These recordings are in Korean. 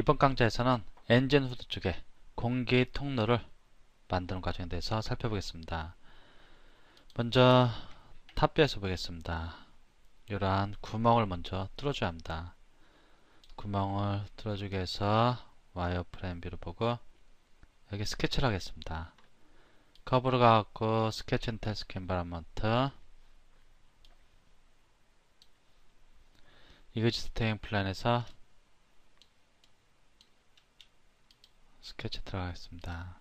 이번 강좌에서는 엔진 후드 쪽에 공기 통로를 만드는 과정에 대해서 살펴보겠습니다. 먼저 탑뷰에서 보겠습니다. 이러한 구멍을 먼저 뚫어줘야 합니다. 구멍을 뚫어주기 위해서 와이어프레임 뷰를 보고 여기 스케치를 하겠습니다. 커브로 가갖고 스케치 앤 태스크 엔바라먼트 이그지스테잉 플랜에서 스케치 들어가겠습니다.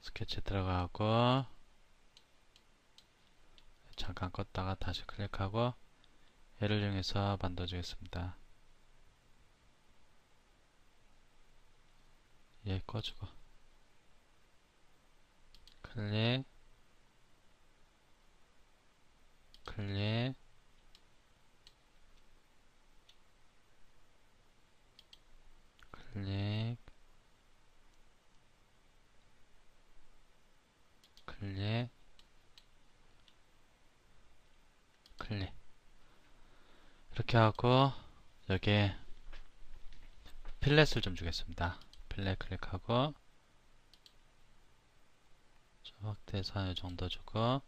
스케치 들어가고 잠깐 껐다가 다시 클릭하고 얘를 이용해서 만들어 주겠습니다. 얘 꺼주고 클릭 클릭 클릭 클릭 클릭 이렇게 하고 여기에 필렛을 좀 주겠습니다. 필렛 클릭하고 확대해서 한 정도 주고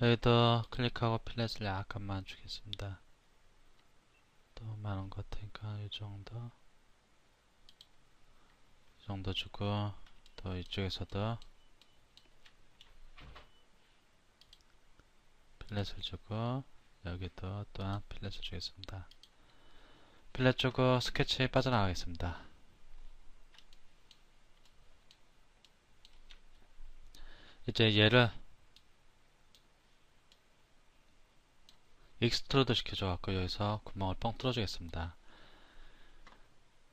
여기도 클릭하고 필렛을 약간만 주겠습니다. 또 많은 것 같으니까 이 정도. 이 정도 주고 또 이쪽에서도 필렛을 주고 여기도 또한 필렛을 주겠습니다. 필렛 주고 스케치 빠져나가겠습니다. 이제 얘를 익스트로드 시켜줘 갖고 여기서 구멍을 뻥 뚫어주겠습니다.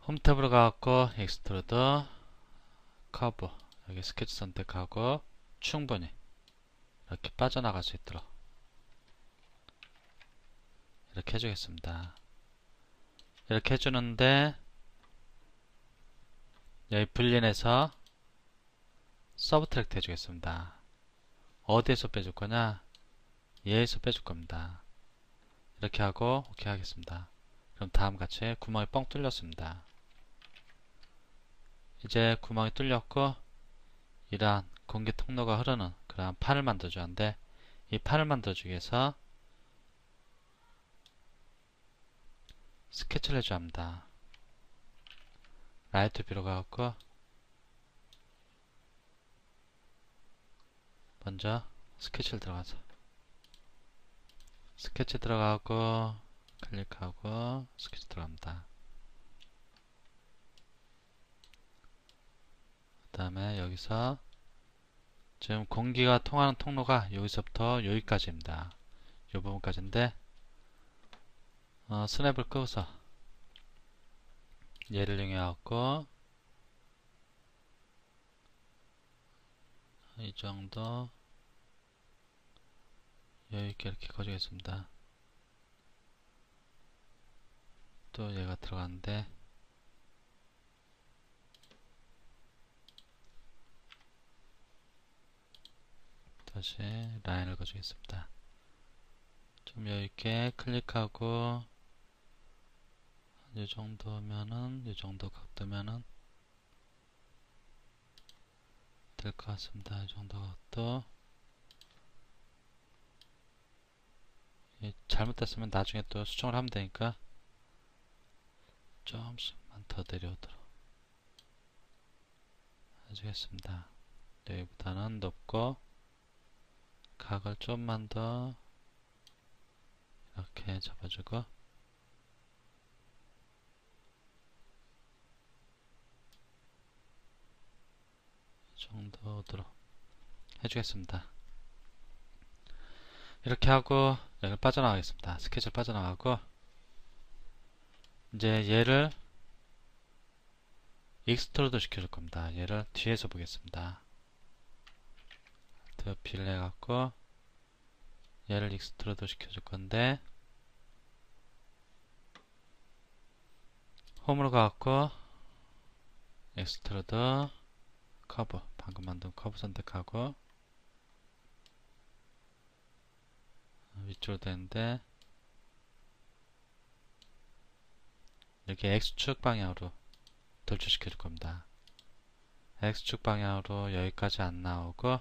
홈 탭으로 가갖고 익스트로드 커브 여기 스케치 선택하고 충분히 이렇게 빠져나갈 수 있도록 이렇게 해주겠습니다. 이렇게 해주는데 여기 불린에서 서브트랙트 해주겠습니다. 어디에서 빼줄 거냐? 얘에서 빼줄 겁니다. 이렇게 하고 오케이 하겠습니다. 그럼 다음 같이 구멍이 뻥 뚫렸습니다. 이제 구멍이 뚫렸고 이러한 공기 통로가 흐르는 그러한 판을 만들어줘야 하는데 이 판을 만들어주기 위해서 스케치를 해줘야 합니다. 라이트 뷰로 가갖고 먼저 스케치를 들어가서 스케치 들어가고 클릭하고 스케치 들어갑니다. 그 다음에 여기서 지금 공기가 통하는 통로가 여기서부터 여기까지입니다. 이 부분까지인데 어, 스냅을 끄고서 얘를 이용해 갖고 이 정도 여유있게 이렇게 거주겠습니다. 또 얘가 들어가는데 다시 라인을 거주겠습니다. 좀 여유있게 클릭하고 이 정도면은 이 정도 각도면은 될 것 같습니다. 이 정도 각도 잘못됐으면 나중에 또 수정을 하면 되니까 조금씩만 더 내려오도록 해주겠습니다. 여기보다는 높고 각을 좀만 더 이렇게 잡아주고 정도로 해주겠습니다. 이렇게 하고 여기 빠져나가겠습니다. 스케치를 빠져나가고 이제 얘를 익스트로드 시켜줄 겁니다. 얘를 뒤에서 보겠습니다. 더 빌려 갖고 얘를 익스트로드 시켜줄 건데 홈으로 가갖고 익스트로드 커브 방금 만든 커브 선택하고 위쪽으로 되는데 여기 X축 방향으로 돌출시켜 줄 겁니다. X축 방향으로 여기까지 안 나오고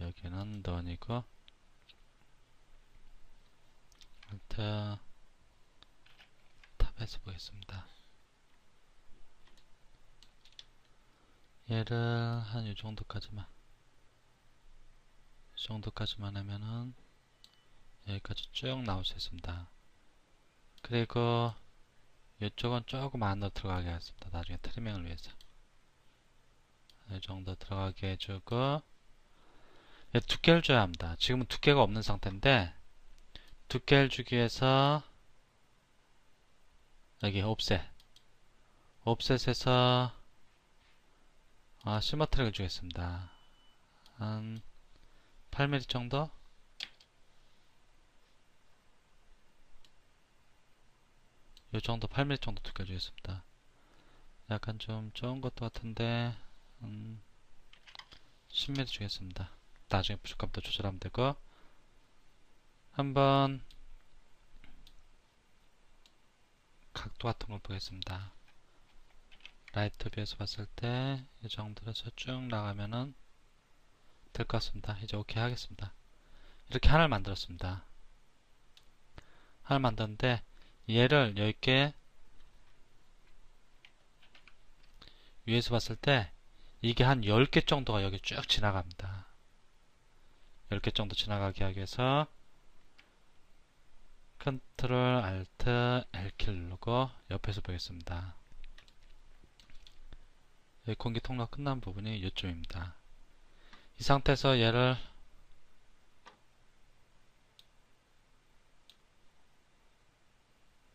여기는 넌이고 일단 탑에서 보겠습니다. 얘를 한이 정도까지만 이 정도까지만 하면은 여기까지 쭉 나올 수 있습니다. 그리고 이쪽은 조금 안으로 들어가게 하겠습니다. 나중에 트리밍을 위해서 이 정도 들어가게 해주고 두께를 줘야 합니다. 지금은 두께가 없는 상태인데 두께를 주기 위해서 여기 옵셋 옵셋에서 아, 시머트랙을 주겠습니다. 한 8mm 정도? 요 정도 8mm 정도 두께 주겠습니다. 약간 좀 좋은 것도 같은데 음, 10mm 주겠습니다. 나중에 부족함도 조절하면 되고 한번 각도 같은 걸 보겠습니다. 라이트 뷰에서 봤을 때 이 정도에서 쭉 나가면은 될 것 같습니다. 이제 오케이 하겠습니다. 이렇게 하나를 만들었습니다. 하나를 만들었는데 얘를 10개 위에서 봤을 때 이게 한 10개 정도가 여기 쭉 지나갑니다. 10개 정도 지나가게 하기 위해서 컨트롤 알트 L키를 누르고 옆에서 보겠습니다. 여기 공기 통로 끝난 부분이 이쪽입니다. 이 상태에서 얘를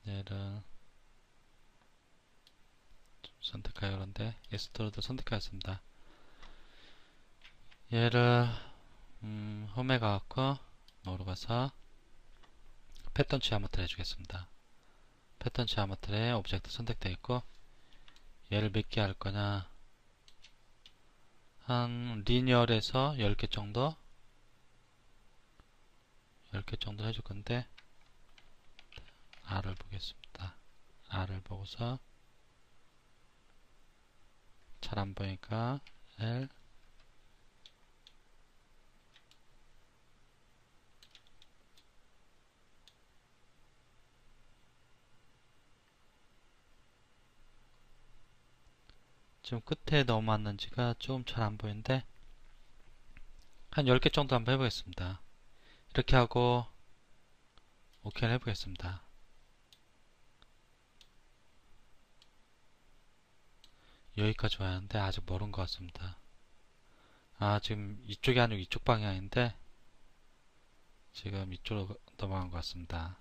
얘를 선택하여 그런데 에스토로도 선택하였습니다. 얘를 음, 홈에 가갖고 노로 가서 패턴 지하마트를 해주겠습니다. 패턴 지하마트에 오브젝트 선택되어 있고 얘를 몇 개 할 거냐 한 리니얼에서 10개 정도 10개 정도 해줄 건데 R을 보겠습니다. R을 보고서 잘 안 보니까 L 지금 끝에 넘어왔는지가 조금 잘안 보이는데 한 10개 정도 한번 해보겠습니다. 이렇게 하고 오케이를 해보겠습니다. 여기까지 와야 하는데 아직 멀은 것 같습니다. 아 지금 이쪽이 아니고 이쪽 방향인데 지금 이쪽으로 넘어간 것 같습니다.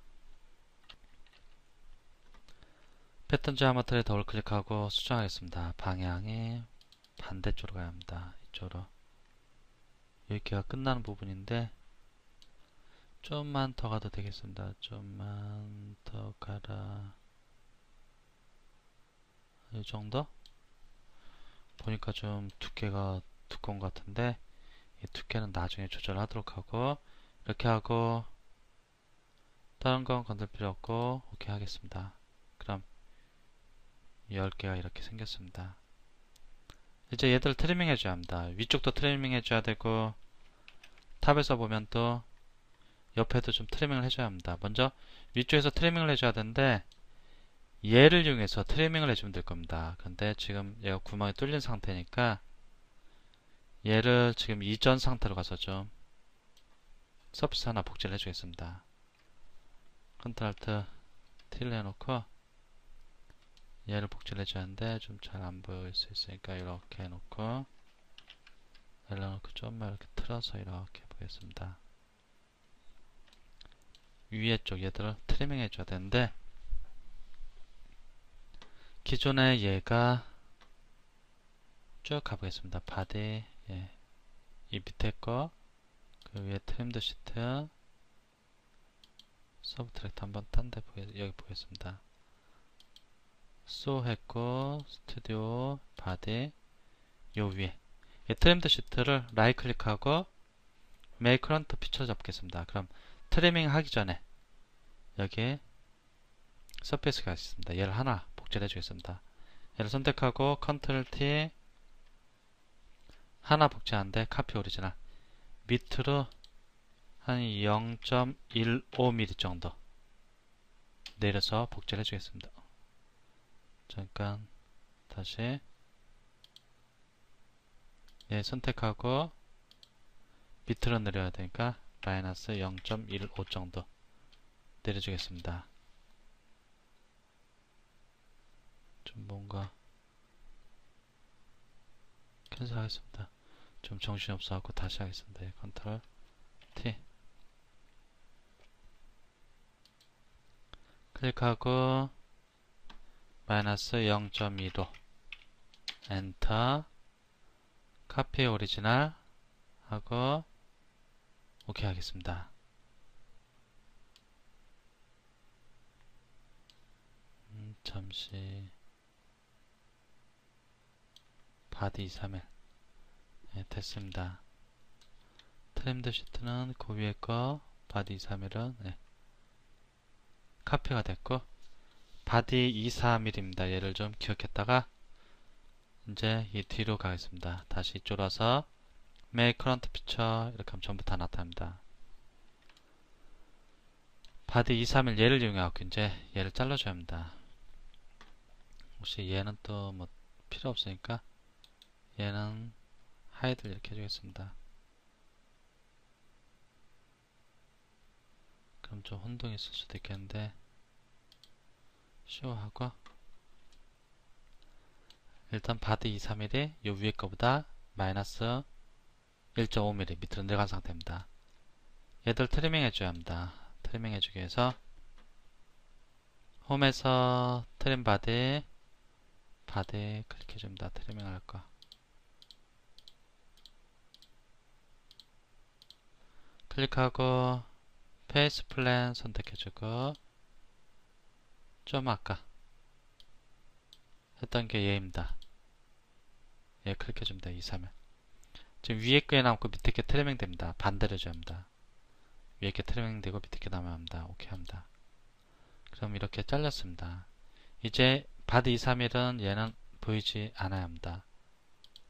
패턴 지하마트를 더블 클릭하고 수정하겠습니다. 방향이 반대쪽으로 가야 합니다. 이쪽으로 여기가 끝나는 부분인데 좀만 더 가도 되겠습니다. 좀만 더 가라 이 정도? 보니까 좀 두께가 두꺼운 것 같은데 이 두께는 나중에 조절하도록 하고 이렇게 하고 다른 건 건들 필요 없고 오케이 하겠습니다. 그럼 10개가 이렇게 생겼습니다. 이제 얘들 트리밍 해줘야 합니다. 위쪽도 트리밍 해줘야 되고 탑에서 보면 또 옆에도 좀 트리밍을 해줘야 합니다. 먼저 위쪽에서 트리밍을 해줘야 되는데 얘를 이용해서 트리밍을 해주면 될 겁니다. 근데 지금 얘가 구멍이 뚫린 상태니까 얘를 지금 이전 상태로 가서 좀 서비스 하나 복제를 해주겠습니다. 컨트롤 T T를 해놓고 얘를 복제를 해주는데 좀 잘 안 보일 수 있으니까 이렇게 해놓고 열어놓고 좀만 이렇게 틀어서 이렇게 보겠습니다. 위에 쪽 얘들을 트리밍 해줘야 되는데 기존에 얘가 쭉 가보겠습니다. 바디 예. 이 밑에 거 그 위에 트림드 시트 서브트랙트 한번 딴데 여기 보겠습니다. 소 했고 스튜디오 바디 요 위에 이 트림드 시트를 라이트 클릭하고 메이 크 런트 피처 잡겠습니다. 그럼 트리밍 하기 전에 여기에 서페이스가 있습니다. 얘를 하나 복제해 를 주겠습니다. 얘를 선택하고 컨트롤 T 하나 복제하는데 카피 오리지널 밑으로 한 0.15mm 정도 내려서 복제를 해주겠습니다. 잠깐 다시 예, 선택하고 밑으로 내려야 되니까 마이너스 0.15 정도 내려주겠습니다. 좀 뭔가 캔슬하겠습니다. 좀 정신이 없어갖고 다시 하겠습니다. 예, 컨트롤 T 클릭하고 마이너스 0.2로 엔터 카피 오리지널 하고 오케이 하겠습니다. 음, 잠시 바디 231 네, 됐습니다. 트림드 시트는 그 위에 거 바디 231은 네. 카피가 됐고 바디 231입니다. 얘를 좀 기억했다가 이제 이 뒤로 가겠습니다. 다시 와서 make current picture 이렇게 하면 전부 다 나타납니다. 바디 231 얘를 이용해갖고 이제 얘를 잘라줘야 합니다. 혹시 얘는 또 뭐 필요 없으니까 얘는 하이드 이렇게 해주겠습니다. 그럼 좀 혼동이 있을 수도 있겠는데 쇼하고 일단 바디 231이 요 위에 거보다 마이너스 1.5mm 밑으로 내려간 상태입니다. 얘들 트리밍 해줘야 합니다. 트리밍 해주기 위해서 홈에서 트림 바디 바디 클릭해줍니다. 트리밍 할 거. 클릭하고 페이스 플랜 선택해주고 좀 아까 했던 게 얘입니다. 얘 클릭해주면 돼. 2, 3을. 지금 위에 게 남고 밑에 게 트리밍 됩니다. 반대로 해줘야 합니다. 위에 게 트리밍 되고 밑에 게 남아야 합니다. 오케이 합니다. 그럼 이렇게 잘렸습니다. 이제 바디 2, 3일은 얘는 보이지 않아야 합니다.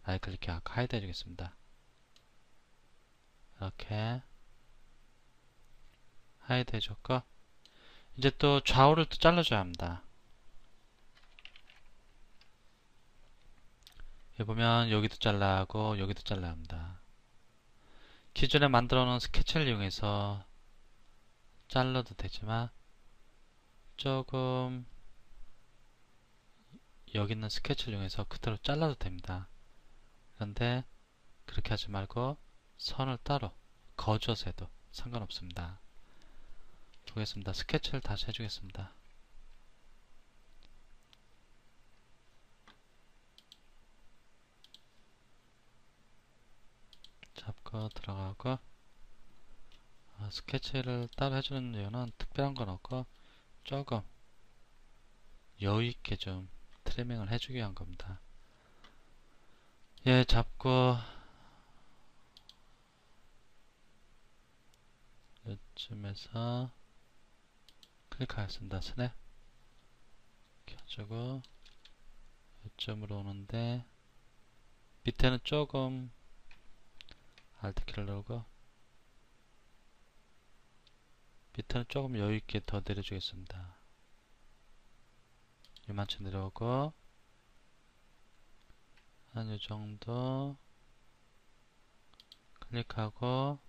라이 클릭해서 하이드 해주겠습니다. 이렇게 하이드 해줬고 이제 또 좌우를 또 잘라줘야 합니다. 여기 보면 여기도 잘라야 하고 여기도 잘라야 합니다. 기존에 만들어 놓은 스케치를 이용해서 잘라도 되지만 조금 여기 있는 스케치를 이용해서 그대로 잘라도 됩니다. 그런데 그렇게 하지 말고 선을 따로 거주어서 해도 상관없습니다. 보겠습니다. 스케치를 다시 해주겠습니다. 잡고 들어가고 아, 스케치를 따로 해주는 이유는 특별한 건 없고 조금 여유있게 좀 트리밍을 해주기 위한 겁니다. 얘 잡고 이쯤에서 클릭하겠습니다. 스냅 켜주고 이점으로 오는데 밑에는 조금 알트키를 누르고 밑에는 조금 여유있게 더 내려주겠습니다. 이만큼 내려오고 한 요정도 클릭하고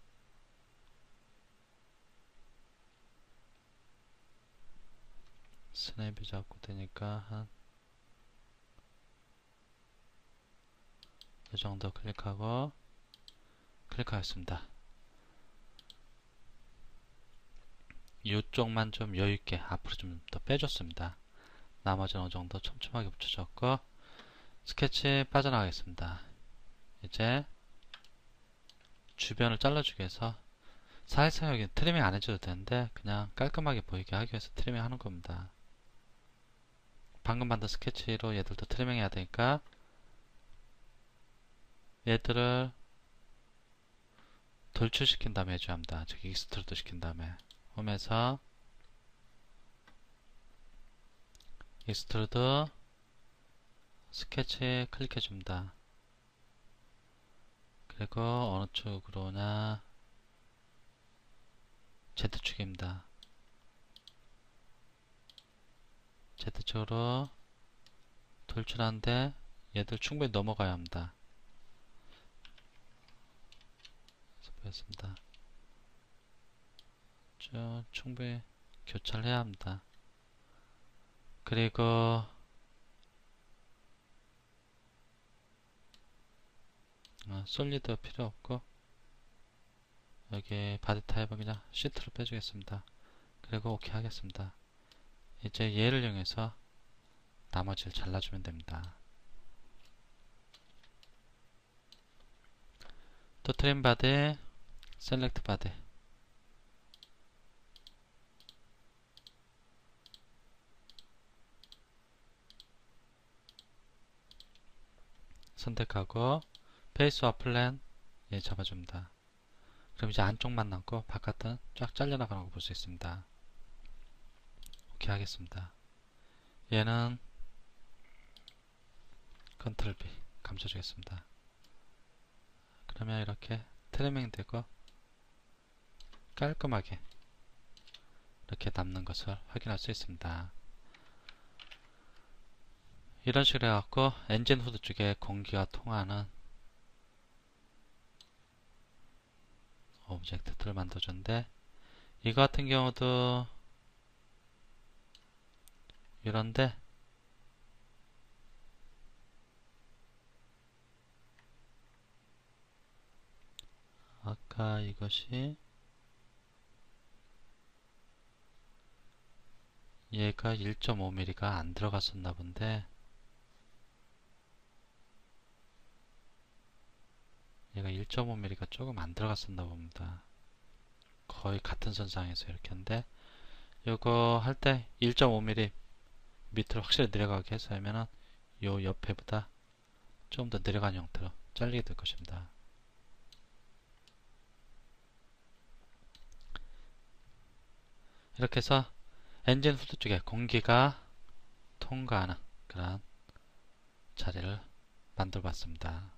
스냅이 잡고 되니까 한이 정도 클릭하고 클릭하겠습니다. 이쪽만 좀 여유있게 앞으로 좀 더 빼줬습니다. 나머지는 어느 정도 촘촘하게 붙여줬고 스케치 빠져나가겠습니다. 이제 주변을 잘라주기 위해서 여기 트리밍 안 해줘도 되는데 그냥 깔끔하게 보이게 하기 위해서 트리밍 하는 겁니다. 방금 만든 스케치로 얘들도 트리밍 해야 되니까 얘들을 돌출시킨 다음에 해줘야 합니다. 저기 익스트루드 시킨 다음에 홈에서 익스트루드 스케치 클릭해 줍니다. 그리고 어느 쪽으로나 Z축입니다. Z축으로 돌출하는데 얘들 충분히 넘어가야 합니다. 보였습니다. 쭉 충분히 교차를 해야 합니다. 그리고 어, 솔리드 필요 없고 여기 바디 타입은 그냥 시트로 빼주겠습니다. 그리고 오케이 하겠습니다. 이제 얘를 이용해서 나머지를 잘라주면 됩니다. 또 트림 바디, 셀렉트 바디 선택하고 페이스 와 플랜 예, 잡아줍니다. 그럼 이제 안쪽만 남고 바깥은 쫙 잘려나가는 거 볼 수 있습니다. 오케이 하겠습니다. 얘는 컨트롤 B 감춰주겠습니다. 그러면 이렇게 트리밍 되고 깔끔하게 이렇게 남는 것을 확인할 수 있습니다. 이런 식으로 해갖고 엔진 후드 쪽에 공기가 통하는 오브젝트를 만들어줬는데 이거 같은 경우도 이런데 아까 이것이 얘가 1.5mm가 안 들어갔었나 본데 얘가 1.5mm가 조금 안 들어갔었나 봅니다. 거의 같은 선상에서 이렇게 하는데 이거 할 때 1.5mm 밑으로 확실히 내려가게 해서 하면은 요 옆에보다 좀 더 내려간 형태로 잘리게 될 것입니다. 이렇게 해서 엔진 후드 쪽에 공기가 통과하는 그런 자리를 만들어 봤습니다.